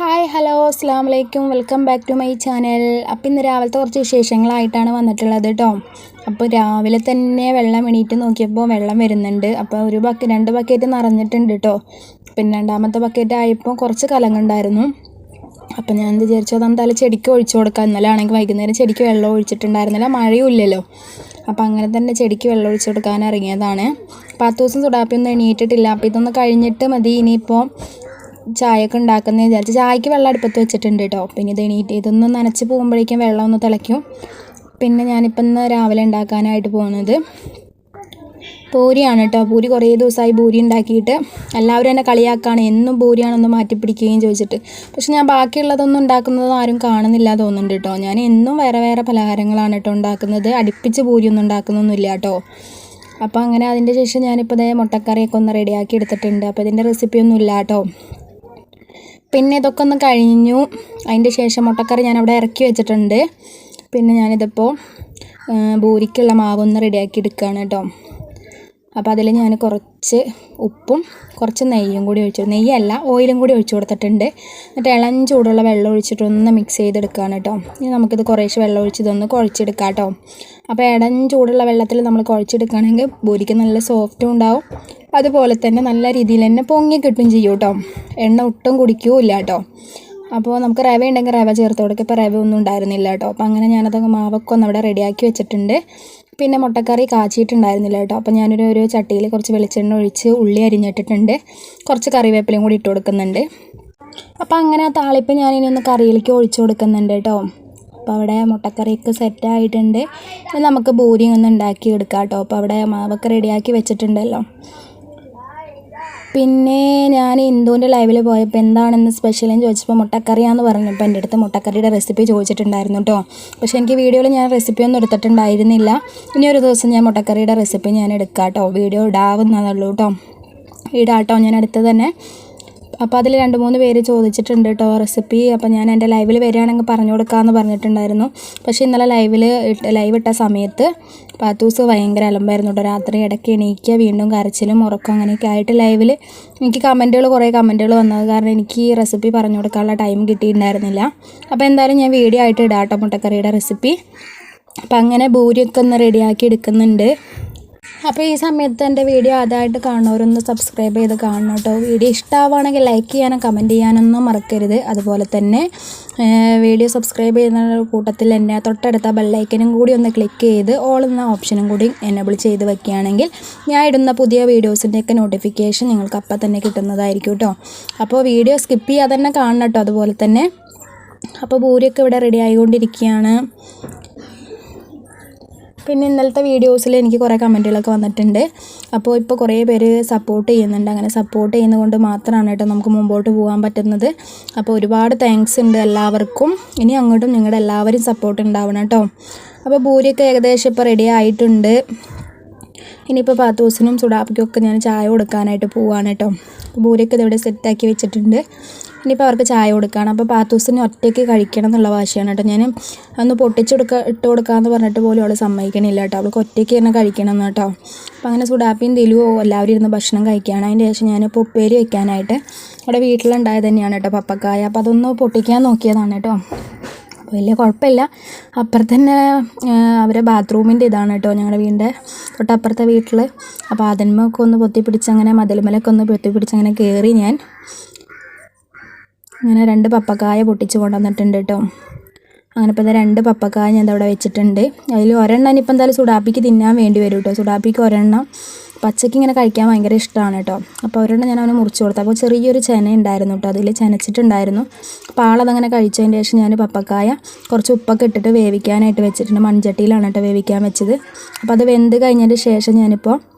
Hi hello അസ്സാം വലൈക്കും welcome back to my channel. അപ്പം ഇന്ന് രാവിലത്തെ കുറച്ച് വിശേഷങ്ങളായിട്ടാണ് വന്നിട്ടുള്ളത് കേട്ടോ അപ്പോൾ രാവിലെ തന്നെ വെള്ളം എണീറ്റ് നോക്കിയപ്പോൾ വെള്ളം വരുന്നുണ്ട്. അപ്പോൾ ഒരു ബക്ക രണ്ട് ബക്കറ്റ് നിറഞ്ഞിട്ടുണ്ട് കേട്ടോ പിന്നെ രണ്ടാമത്തെ ബക്കറ്റ് ആയപ്പോൾ കുറച്ച് കലങ്ങുണ്ടായിരുന്നു. അപ്പോൾ ഞാൻ വിചാരിച്ചു അത് എന്തായാലും ചെടിക്ക് ഒഴിച്ചു കൊടുക്കാം. ഇന്നലെ ആണെങ്കിൽ വൈകുന്നേരം ചെടിക്ക് വെള്ളം ഒഴിച്ചിട്ടുണ്ടായിരുന്നില്ല. മഴയും ഇല്ലല്ലോ. അപ്പോൾ അങ്ങനെ തന്നെ ചെടിക്ക് വെള്ളം ഒഴിച്ചു കൊടുക്കാൻ ഇറങ്ങിയതാണ്. പത്ത് ദിവസം സുഡാപ്പിയൊന്നും എണീറ്റിട്ടില്ല. അപ്പോൾ ഇതൊന്ന് കഴിഞ്ഞിട്ട് മതി. ഇനിയിപ്പോൾ ചായയൊക്കെ ഉണ്ടാക്കുന്നത് വിചാരിച്ചു ചായക്ക് വെള്ളം അടുപ്പത്ത് വെച്ചിട്ടുണ്ട് കേട്ടോ പിന്നെ ഇത് എണീറ്റ് ഇതൊന്ന് നനച്ച് പോകുമ്പോഴേക്കും വെള്ളം ഒന്ന് തിളയ്ക്കും. പിന്നെ ഞാനിപ്പം ഇന്ന് രാവിലെ ഉണ്ടാക്കാനായിട്ട് പോകുന്നത് പൂരിയാണ് കേട്ടോ പൂരി കുറേ ദിവസമായി പൂരി ഉണ്ടാക്കിയിട്ട് എല്ലാവരും എന്നെ കളിയാക്കാണ്. എന്നും പൂരിയാണെന്ന് മാറ്റി പിടിക്കുകയും ചോദിച്ചിട്ട്. പക്ഷെ ഞാൻ ബാക്കിയുള്ളതൊന്നും ഉണ്ടാക്കുന്നത് ആരും കാണുന്നില്ല തോന്നുന്നുണ്ട് കേട്ടോ ഞാൻ എന്നും വേറെ വേറെ പലഹാരങ്ങളാണ് കേട്ടോ ഉണ്ടാക്കുന്നത്. അടുപ്പിച്ച് പൂരിയൊന്നും ഉണ്ടാക്കുന്നൊന്നുമില്ല കേട്ടോ അപ്പോൾ അങ്ങനെ അതിന്റെ ശേഷം ഞാനിപ്പോൾ ഇതേ മുട്ടക്കറിയൊക്കെ ഒന്ന് റെഡിയാക്കി എടുത്തിട്ടുണ്ട്. അപ്പോൾ ഇതിന്റെ റെസിപ്പിയൊന്നും ഇല്ല കേട്ടോ പിന്നെ ഇതൊക്കെ ഒന്ന് കഴിഞ്ഞു. അതിന്റെ ശേഷം മുട്ടക്കറി ഞാൻ അവിടെ ഇറക്കി വെച്ചിട്ടുണ്ട്. പിന്നെ ഞാനിതിപ്പോൾ ഭൂരിക്കുള്ള മാവൊന്ന് റെഡിയാക്കി എടുക്കുകയാണ് കേട്ടോ. അപ്പോൾ അതിൽ ഞാൻ കുറച്ച് ഉപ്പും കുറച്ച് നെയ്യും കൂടി ഒഴിച്ചു. നെയ്യല്ല ഓയിലും കൂടി ഒഴിച്ചു കൊടുത്തിട്ടുണ്ട്. എന്നിട്ട് ഇളം ചൂടുള്ള വെള്ളം ഒഴിച്ചിട്ടൊന്ന് മിക്സ് ചെയ്തെടുക്കുകയാണ് കേട്ടോ ഇനി നമുക്കിത് കുറേശ്ശെ വെള്ളം ഒഴിച്ച് ഇതൊന്ന് കുഴച്ചെടുക്കാം കേട്ടോ അപ്പോൾ ഇളം ചൂടുള്ള വെള്ളത്തിൽ നമ്മൾ കുഴച്ചെടുക്കുകയാണെങ്കിൽ ബൂരിക്ക് നല്ല സോഫ്റ്റും ഉണ്ടാവും. അതുപോലെ തന്നെ നല്ല രീതിയിൽ തന്നെ പൊങ്ങി കിട്ടും ചെയ്യും കേട്ടോ എണ്ണ ഒട്ടും കുടിക്കുകയില്ല കേട്ടോ അപ്പോൾ നമുക്ക് റവ ഉണ്ടെങ്കിൽ റവ ചേർത്ത് കൊടുക്കുക ഇപ്പോൾ റവ ഒന്നും ഉണ്ടായിരുന്നില്ല കേട്ടോ അപ്പോൾ അങ്ങനെ ഞാനത് മാവൊക്കെ ഒന്ന് അവിടെ റെഡിയാക്കി വെച്ചിട്ടുണ്ട്. പിന്നെ മുട്ടക്കറി കാച്ചിയിട്ടുണ്ടായിരുന്നില്ല കേട്ടോ. അപ്പോൾ ഞാനൊരു ഒരു ചട്ടിയിൽ കുറച്ച് വെളിച്ചെണ്ണ ഒഴിച്ച് ഉള്ളി അരിഞ്ഞിട്ടിട്ടുണ്ട്. കുറച്ച് കറിവേപ്പിലയും കൂടി ഇട്ട് കൊടുക്കുന്നുണ്ട്. അപ്പോൾ അങ്ങനെ ആ താളിപ്പ് ഞാനിനി ഒന്ന് കറിയിലേക്ക് ഒഴിച്ചു കൊടുക്കുന്നുണ്ട് കേട്ടോ. അപ്പോൾ അവിടെ മുട്ടക്കറിയൊക്കെ സെറ്റായിട്ടുണ്ട് നമുക്ക് ബൂരി ഒന്ന് ഉണ്ടാക്കി എടുക്കാം കേട്ടോ. അപ്പോൾ അവിടെ മാവൊക്കെ റെഡിയാക്കി വെച്ചിട്ടുണ്ടല്ലോ. പിന്നെ ഞാൻ ഇന്ദുവിന്റെ ലൈവിൽ പോയപ്പോൾ എന്താണെന്ന് സ്പെഷ്യലെന്ന് ചോദിച്ചപ്പോൾ മുട്ടക്കറിയാന്ന് പറഞ്ഞപ്പോൾ എന്റെ അടുത്ത് മുട്ടക്കറിയുടെ റെസിപ്പി ചോദിച്ചിട്ടുണ്ടായിരുന്നു കേട്ടോ പക്ഷേ എനിക്ക് വീഡിയോയിൽ ഞാൻ റെസിപ്പി ഒന്നും എടുത്തിട്ടുണ്ടായിരുന്നില്ല. ഇനി ഒരു ദിവസം ഞാൻ മുട്ടക്കറിയുടെ റെസിപ്പി ഞാൻ എടുക്കാം കേട്ടോ വീഡിയോ ഇടാവുന്നതുള്ളൂ കേട്ടോ ഇടാം കേട്ടോ ഞാൻ അടുത്ത് തന്നെ. അപ്പോൾ അതിൽ രണ്ട് മൂന്ന് പേര് ചോദിച്ചിട്ടുണ്ട് കേട്ടോ റെസിപ്പി അപ്പോൾ ഞാൻ എന്റെ ലൈവിൽ വരികയാണെങ്കിൽ പറഞ്ഞു കൊടുക്കാമെന്ന് പറഞ്ഞിട്ടുണ്ടായിരുന്നു. പക്ഷേ ഇന്നലെ ലൈവിൽ ലൈവ് ഇട്ട സമയത്ത് പാത്തൂസ് ഭയങ്കര അലമ്പായിരുന്നു കേട്ടോ രാത്രി ഇടയ്ക്ക് എണീക്കുക വീണ്ടും കരച്ചിലും ഉറക്കം അങ്ങനെയൊക്കെ ആയിട്ട് ലൈവിൽ എനിക്ക് കമന്റുകൾ കുറേ കമന്റുകൾ വന്നത് കാരണം എനിക്ക് ഈ റെസിപ്പി പറഞ്ഞു കൊടുക്കാനുള്ള ടൈം കിട്ടിയിട്ടുണ്ടായിരുന്നില്ല. അപ്പോൾ എന്തായാലും ഞാൻ വീഡിയോ ആയിട്ട് ഇടാം കേട്ടോ മുട്ടക്കറിയുടെ റെസിപ്പി അപ്പം അങ്ങനെ ഭൂരിയൊക്കെ ഒന്ന് റെഡിയാക്കി എടുക്കുന്നുണ്ട്. അപ്പോൾ ഈ സമയത്ത് എന്റെ വീഡിയോ ആദ്യമായിട്ട് കാണുന്നവരൊന്ന് സബ്സ്ക്രൈബ് ചെയ്ത് കാണണം കേട്ടോ വീഡിയോ ഇഷ്ടമാവുകയാണെങ്കിൽ ലൈക്ക് ചെയ്യാനും കമന്റ് ചെയ്യാനൊന്നും മറക്കരുത്. അതുപോലെ തന്നെ വീഡിയോ സബ്സ്ക്രൈബ് ചെയ്യുന്ന കൂട്ടത്തിൽ എന്നെ തൊട്ടടുത്ത ബെല്ലൈക്കനും കൂടി ഒന്ന് ക്ലിക്ക് ചെയ്ത് ഓൾ എന്ന ഓപ്ഷനും കൂടി എനേബിൾ ചെയ്ത് വെക്കുകയാണെങ്കിൽ ഞാൻ ഇടുന്ന പുതിയ വീഡിയോസിന്റെയൊക്കെ നോട്ടിഫിക്കേഷൻ നിങ്ങൾക്ക് അപ്പം തന്നെ കിട്ടുന്നതായിരിക്കും കേട്ടോ അപ്പോൾ വീഡിയോ സ്കിപ്പ് ചെയ്യാതെ തന്നെ കാണണം കേട്ടോ അതുപോലെ തന്നെ അപ്പോൾ പൂരിയൊക്കെ ഇവിടെ റെഡി ആയിക്കൊണ്ടിരിക്കുകയാണ്. പിന്നെ ഇന്നലത്തെ വീഡിയോസിൽ എനിക്ക് കുറേ കമന്റുകളൊക്കെ വന്നിട്ടുണ്ട്. അപ്പോൾ ഇപ്പോൾ കുറേ പേര് സപ്പോർട്ട് ചെയ്യുന്നുണ്ട്. അങ്ങനെ സപ്പോർട്ട് ചെയ്യുന്നതുകൊണ്ട് മാത്രമാണ് കേട്ടോ നമുക്ക് മുമ്പോട്ട് പോകാൻ പറ്റുന്നത്. അപ്പോൾ ഒരുപാട് താങ്ക്സ് ഉണ്ട് എല്ലാവർക്കും. ഇനി അങ്ങോട്ടും നിങ്ങളുടെ എല്ലാവരും സപ്പോർട്ട് ഉണ്ടാവണം കേട്ടോ. അപ്പോൾ ഭൂരിയൊക്കെ ഏകദേശം ഇപ്പോൾ റെഡി ആയിട്ടുണ്ട്. ഇനിയിപ്പോൾ പാത്തൂസിനും സുഡാപ്പിക്കും ഞാൻ ചായ കൊടുക്കാനായിട്ട് പോവാണ് കേട്ടോ ഭൂരിയൊക്കെ ഇതിവിടെ സെറ്റാക്കി വെച്ചിട്ടുണ്ട്. ഇനിയിപ്പോൾ അവർക്ക് ചായ കൊടുക്കുകയാണ് അപ്പോൾ പാത്തൂസിന് ഒറ്റയ്ക്ക് കഴിക്കണം എന്നുള്ള വാശിയാണ് കേട്ടോ ഞാൻ ഒന്ന് പൊട്ടിച്ച് കൊടുക്ക ഇട്ട് കൊടുക്കാമെന്ന് പറഞ്ഞിട്ട് പോലും അവൾ സമ്മതിക്കണില്ല കേട്ടോ അവൾക്ക് ഒറ്റയ്ക്ക് തന്നെ കഴിക്കണം എന്ന് കേട്ടോ അപ്പോൾ അങ്ങനെ സുഡാപ്പിയും ദിലുവോ എല്ലാവരും ഇരുന്ന് ഭക്ഷണം കഴിക്കുകയാണ് അതിന്റെ ശേഷം ഞാനിപ്പോൾ ഉപ്പേരി വെക്കാനായിട്ട് അവിടെ വീട്ടിലുണ്ടായത് തന്നെയാണ് കേട്ടോ പപ്പക്കായ. അപ്പോൾ അതൊന്ന് പൊട്ടിക്കാൻ നോക്കിയതാണ് കേട്ടോ വലിയ കുഴപ്പമില്ല. അപ്പുറത്ത് തന്നെ അവരെ ബാത്റൂമിന്റെ ഇതാണ് കേട്ടോ ഞങ്ങളുടെ വീടിന്റെ തൊട്ടപ്പുറത്തെ വീട്ടിൽ അപ്പോൾ അതിന്മൊക്കെ ഒന്ന് പൊത്തിപ്പിടിച്ച് അങ്ങനെ മതിലുമലൊക്കെ ഒന്ന് പൊത്തിപ്പിടിച്ച് അങ്ങനെ കയറി ഞാൻ അങ്ങനെ രണ്ട് പപ്പക്കായ പൊട്ടിച്ച് കൊണ്ടുവന്നിട്ടുണ്ട് കേട്ടോ. അങ്ങനെ ഇപ്പോൾ രണ്ട് പപ്പക്കായ ഞാൻ അവിടെ വെച്ചിട്ടുണ്ട്. അതിൽ ഒരെണ്ണം ഇനിയിപ്പോൾ എന്തായാലും സുഡാപ്പിക്ക് തിന്നാൻ വേണ്ടി വരും കേട്ടോ. സുഡാപ്പിക്ക് ഒരെണ്ണം പച്ചയ്ക്ക് ഇങ്ങനെ കഴിക്കാൻ ഭയങ്കര ഇഷ്ടമാണ് കേട്ടോ. അപ്പോൾ അവരോട് ഞാൻ അവന് മുറിച്ച് കൊടുത്തു. അപ്പോൾ ചെറിയൊരു ചെന ഉണ്ടായിരുന്നു കേട്ടോ. അതിൽ ചെനച്ചിട്ടുണ്ടായിരുന്നു. അപ്പോൾ ആളതങ്ങനെ കഴിച്ചതിന് ശേഷം ഞാൻ പപ്പക്കായ കുറച്ച് ഉപ്പൊക്കെ ഇട്ടിട്ട് വേവിക്കാനായിട്ട് വെച്ചിട്ടുണ്ട്. മൺചട്ടിയിലാണ് കേട്ടോ വേവിക്കാൻ വെച്ചത്. അപ്പോൾ അത് വെന്ത് കഴിഞ്ഞതിന് ശേഷം ഞാനിപ്പോൾ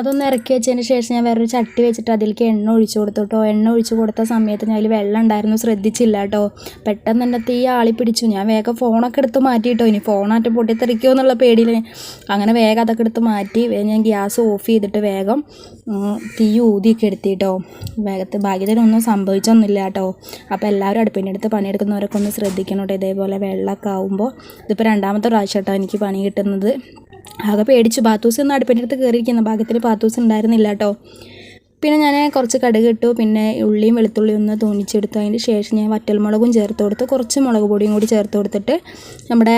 അതൊന്ന് ഇറക്കി വെച്ചതിന് ശേഷം ഞാൻ വേറൊരു ചട്ടി വെച്ചിട്ട് അതിലേക്ക് എണ്ണ ഒഴിച്ചു കൊടുത്തു കേട്ടോ എണ്ണ ഒഴിച്ചു കൊടുത്ത സമയത്ത് ഞാൻ അതിൽ വെള്ളം ഉണ്ടായിരുന്നു. ശ്രദ്ധിച്ചില്ല കേട്ടോ പെട്ടെന്ന് എന്റെ തീ ആളി പിടിച്ചു. ഞാൻ വേഗം ഫോണൊക്കെ എടുത്ത് മാറ്റിയിട്ടോ ഇനി ഫോണായിട്ട് പൊട്ടിത്തെറിക്കുമോ എന്നുള്ള പേടിയിൽ അങ്ങനെ വേഗം അതൊക്കെ എടുത്ത് മാറ്റി ഞാൻ ഗ്യാസ് ഓഫ് ചെയ്തിട്ട് വേഗം തീ ഊതിയൊക്കെ എടുത്തിട്ടോ വേഗത്ത് ഭാഗ്യത്തിനൊന്നും സംഭവിച്ചൊന്നുമില്ല കേട്ടോ അപ്പോൾ എല്ലാവരും അടുപ്പിന്റെ അടുത്ത് പണിയെടുക്കുന്നവരൊക്കെ ഒന്ന് ശ്രദ്ധിക്കണം കേട്ടോ ഇതേപോലെ വെള്ളമൊക്കെ ആകുമ്പോൾ ഇതിപ്പോൾ രണ്ടാമത്തെ പ്രാവശ്യം കേട്ടോ എനിക്ക് പണി കിട്ടുന്നത്. ആകെ പേടിച്ചു. പാത്തൂസ് ഒന്നും അടുപ്പിന്റെ അടുത്ത് കയറിയിരിക്കുന്ന ഭാഗ്യത്തിൽ പാത്തൂസ് ഉണ്ടായിരുന്നില്ല കേട്ടോ. പിന്നെ ഞാൻ കുറച്ച് കടുക് ഇട്ടു. പിന്നെ ഉള്ളിയും വെളുത്തുള്ളിയും ഒന്ന് തോന്നിച്ചെടുത്തു അതിന് ശേഷം ഞാൻ വറ്റൽമുളകും ചേർത്ത് കൊടുത്ത്. കുറച്ച് മുളക് പൊടിയും കൂടി ചേർത്ത് കൊടുത്തിട്ട് നമ്മുടെ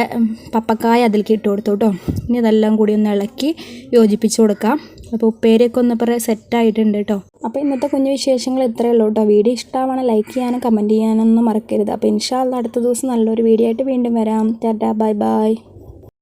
പപ്പക്കായ അതിലേക്ക് ഇട്ട് കൊടുത്തു കേട്ടോ. ഇനി അതെല്ലാം കൂടി ഒന്ന് ഇളക്കി യോജിപ്പിച്ച് കൊടുക്കാം. അപ്പോൾ ഉപ്പേരിയൊക്കെ ഒന്ന് ഇപ്പോൾ സെറ്റായിട്ടുണ്ട് കേട്ടോ. അപ്പോൾ ഇന്നത്തെ കുഞ്ഞു വിശേഷങ്ങൾ ഇത്രയേ ഉള്ളൂ കേട്ടോ. വീഡിയോ ഇഷ്ടമാണ് ലൈക്ക് ചെയ്യാനും കമന്റ് ചെയ്യാനൊന്നും മറക്കരുത്. അപ്പോൾ ഇൻഷാല്ല അടുത്ത ദിവസം നല്ലൊരു വീഡിയോ ആയിട്ട് വീണ്ടും വരാം. ടാറ്റാ. Bye bye.